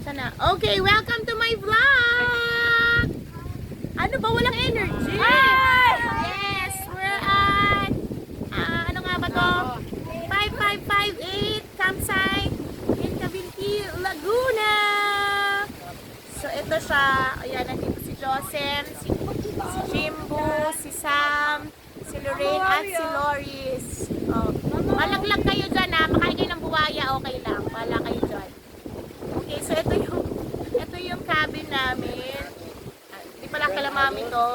Asa na? Okay, welcome to my vlog! Ano ba? Walang energy? Yes! We're at... ah, ano nga ba to? 5558 campsite in Cavinti, Laguna! So, ito siya. Ayan, nandito si Josem, si, si Jimbo, si Sam, si Lorraine, at si Loris. Oh. Malaglag kayo dyan ha. Makain kayo ng buwaya, okay lang. Wala kayo so ito yung ito yung cabin namin. Ah, Di pala kala mami to.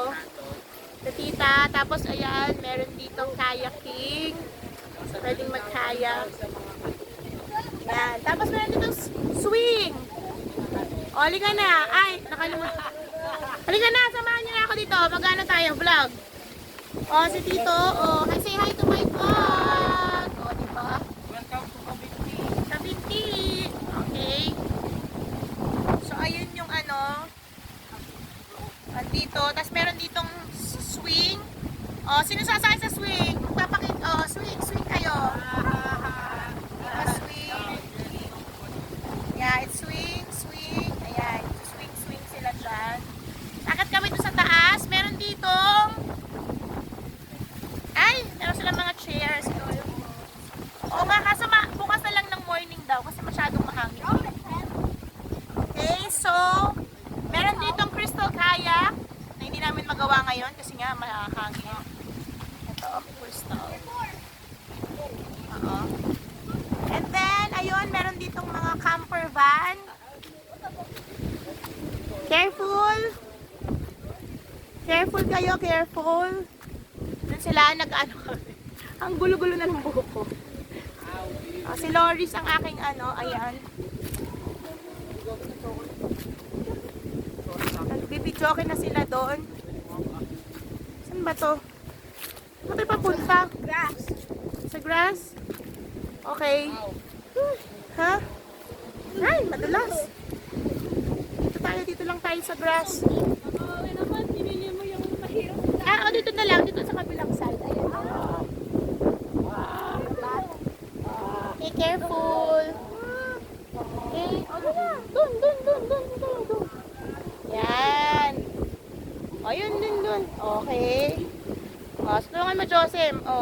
Sa tita. Tapos ayan, meron ditong kayaking. Pwedeng mag-kayak. Yan. Tapos meron ditong swing. O, halika na. Ay, nakalimutan. Halika na, samahan niyo na ako dito. Magano tayo, vlog. O, si Tito. O, hi, say hi to my vlog. O, di ba? Kabiti. Okay. So, ayun yung ano. Andito. Tapos meron ditong swing. O, sino sasakay sa swing? Papakit. O, swing, swing kayo. O, swing. Yeah, it's swing, swing. Ayan. Swing, swing sila dyan. Akit kami doon sa taas. Meron ditong ay, meron silang mga chairs. Oo nga, kaso ma- bukas na lang ng morning daw kasi masyadong mahangin. Okay, so, meron ditong crystal kayak namin magawa ngayon kasi nga mahangin. Ito, crystal. Oo. And then, ayun, meron ditong mga camper van. Careful! Careful kayo, careful. Doon sila nag-ano. Ang gulo-gulo na ng buhok ko. Ah, si Loris ang aking ano, ayan. Nagbibidyoke na sila doon. Ba to? Saan tayo papunta? Grass. Sa grass? Okay. Ha? Ay, madulas. Dito tayo, dito lang tayo sa grass. Ah, oh, dito na lang. Dito sa kabilang side. Ayan. Okay, careful. Okay. Oh, dun, dun, dun, dun, dun, dun, dun. Yan. O, yun, dun, dun. Okay. O, tulungan mo, Josem. O.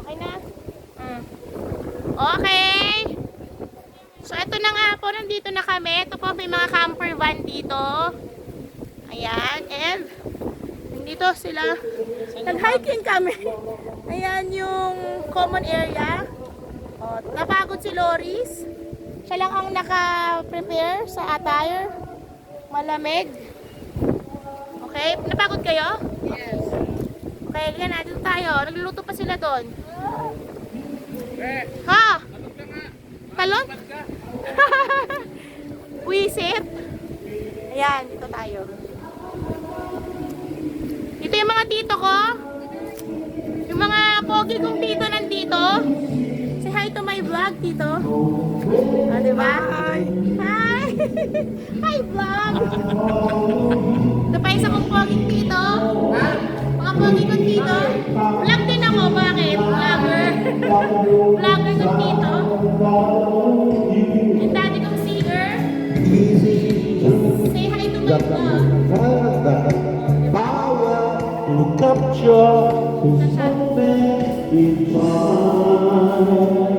Okay na? Mm. Okay. So, ito na nga po. Nandito na kami. Ito po, may mga camper van dito. Ayan. And, nandito sila. Nag-hiking kami. Ayan yung common area. O, napagod si Loris. Siya lang ang naka-prepare sa attire. Malamig. Okay? Napagod kayo? Okay, yan na. Dito tayo. Nagluluto pa sila doon. Eh, Ha? Talon? Wisit. Ayan, dito tayo. Dito yung mga tito ko. Yung mga pogi kong tito nandito. Say hi to my vlog, tito. Ah, diba? Hi! Hi! hi, vlog! Ito pa isa kong poging tito. Power to capture to something in mind.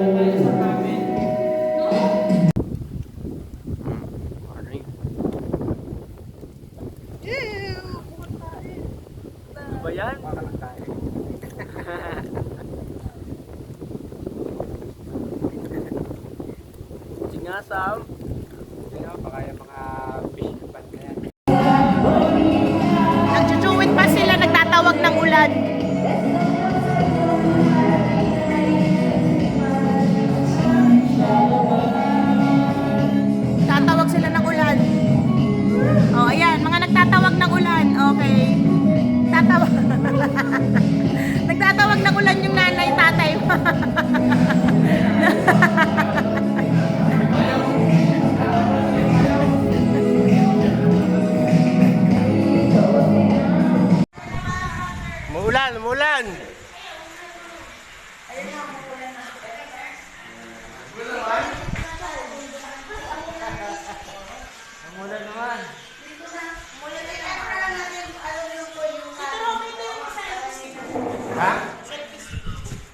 Ha?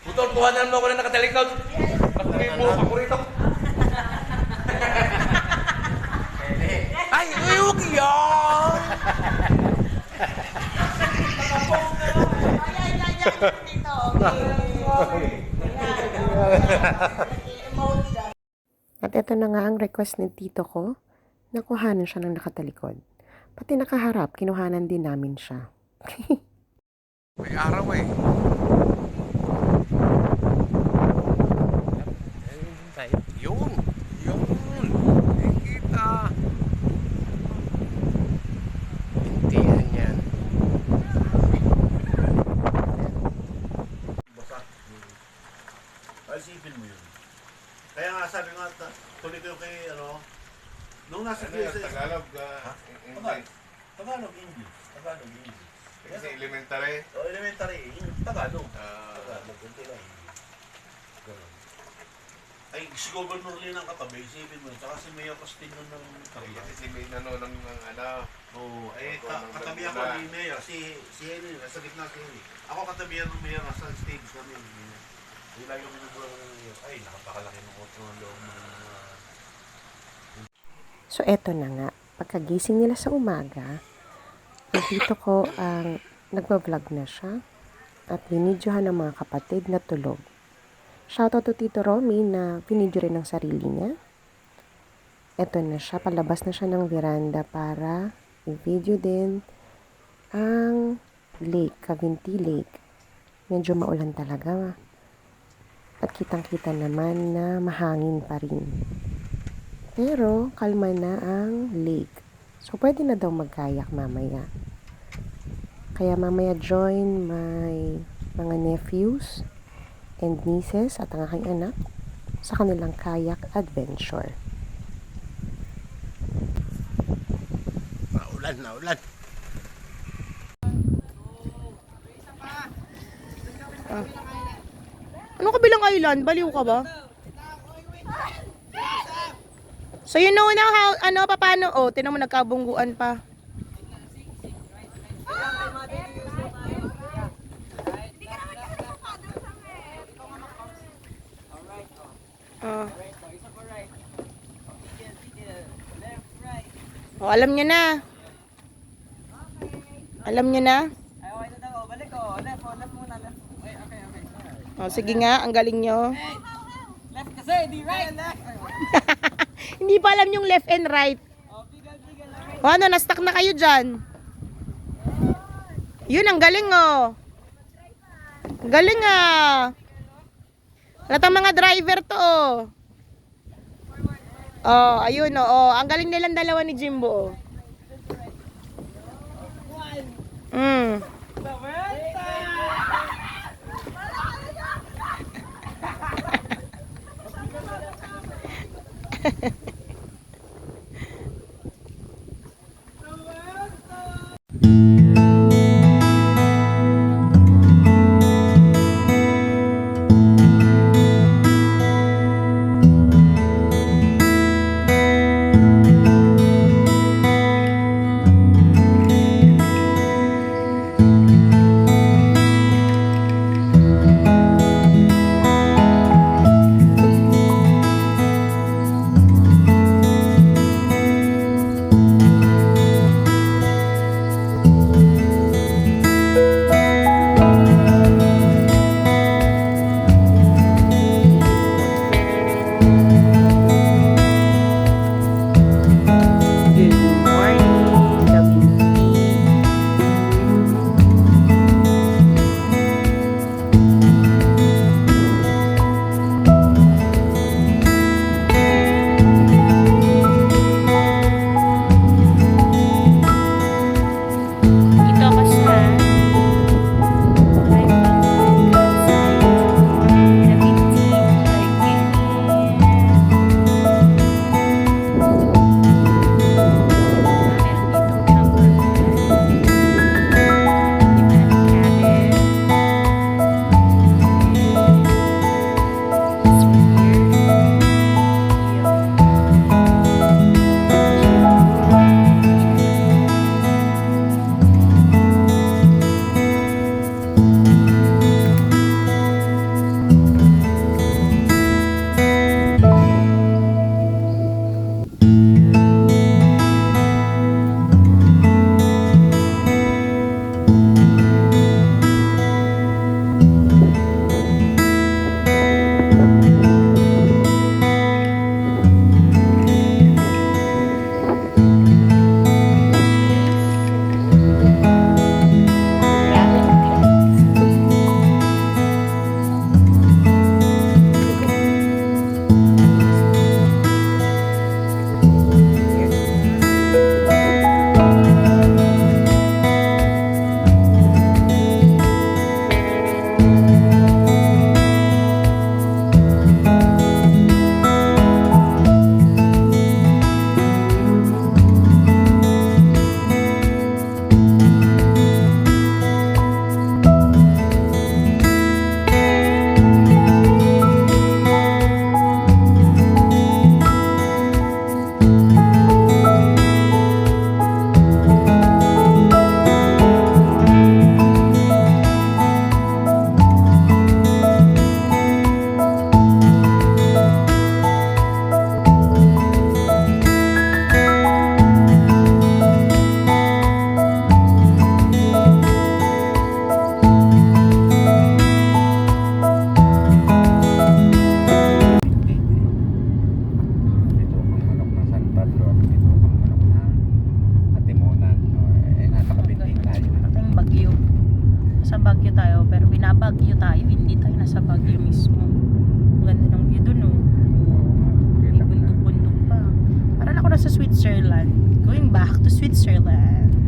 Putol, kuhanan mo ako na nakatalikod. May buhok ako rito? Ay, ay, huwag yan! At ito na nga ang request ng tito ko. Nakuhanan siya ng nakatalikod. Pati nakaharap, kinuhanan din namin siya. May araw eh. Yun. Yun. Nakikita. Hindi yan basa. Isipin mo yun. Kaya nga sabi nga, tuloy ko kay, ano, nung nasa Ano Tagalog? ah, Tagalog. English? Tagalog, English. Tagalog, English. Kasi elementary. O, elementary, yung Tagalog. Ah. Tagalog, kunti lang. Ganun. Ay, si Governor Lee ng katabi, isipin mo yun. Tsaka si Mayor Castillo ng Tagalog. Kasi si may nano ng ng ano. Oo, eh, Ako, ka- nung katabi ako ni Mayor. Si, si Henry, nasa gitna si Henry. Ako katabi ng Mayor, nasa stage kami. Yung lagi kami nagbulang ng Mayor. Ay, nakapakalaki ng otro ng loob ng mga So eto na nga, pagkagising nila sa umaga, ang tito ko ang nagpa-vlog na siya at binidyohan ng mga kapatid na tulog. Shoutout to Tito Romy na pinidyo rin ng sarili niya. Eto na siya, palabas na siya ng veranda para i-video din ang lake, Cavinti Lake. Medyo maulan talaga. At kitang-kita naman na mahangin pa rin. Pero, kalma na ang lake. So, pwede na daw magkayak mamaya. Kaya mamaya join my mga nephews and nieces at ang aking anak sa kanilang kayak adventure. Naulan, naulan. Ano kabilang island? Baliw ka ba? So you know now how, ano, paano, oh, tinan mo nagkabungguan pa. Oh. Oh, alam nyo na. Alam nyo na? Oh, sige nga, ang galing nyo. Left kasi, di right. Hindi pa alam yung left and right. O ano, na-stuck na kayo dyan. Yun, ang galing oh. Galing ah. Lahat mga driver to oh. Oh, ayun oh, oh. Ang galing nilang dalawa ni Jimbo oh. Mm. Back to Switzerland.